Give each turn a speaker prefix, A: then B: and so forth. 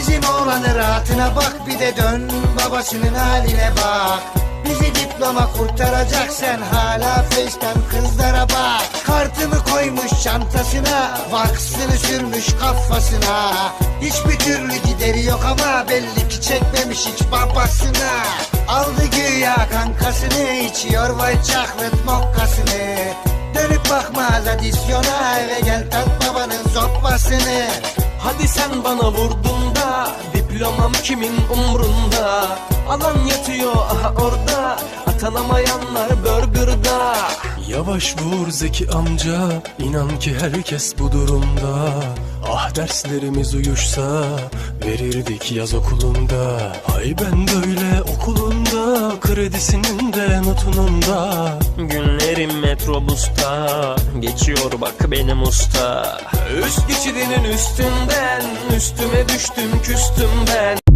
A: Bizim oğlanı rahatına bak bir de dön babasının haline bak. Bizi diploma kurtaracak sen hala facecam kızlara bak. Kartımı koymuş çantasına Vaksını sürmüş kafasına. Hiçbir türlü gideri yok ama belli ki çekmemiş hiç babasına. Aldı güya kankasını içiyor vay chocolate mokkasını. Dönüp bakmaz adisyona eve gel tat babanın sopasını.
B: Hadi sen bana vurdun Diplomam kimin umrunda? Alan yatıyor aha orada. Atanamayanlar burgerda. Yavaş vur Zeki amca İnan ki herkes bu durumda. Ah derslerimiz uyuşsa Verirdik yaz okulunda. Ay ben okulunda Kredisinin de notunun da Günlerim metrobusta Geçiyor bak benim usta. Üst geçidinin üstünden Üstüme düştüm küstüm ben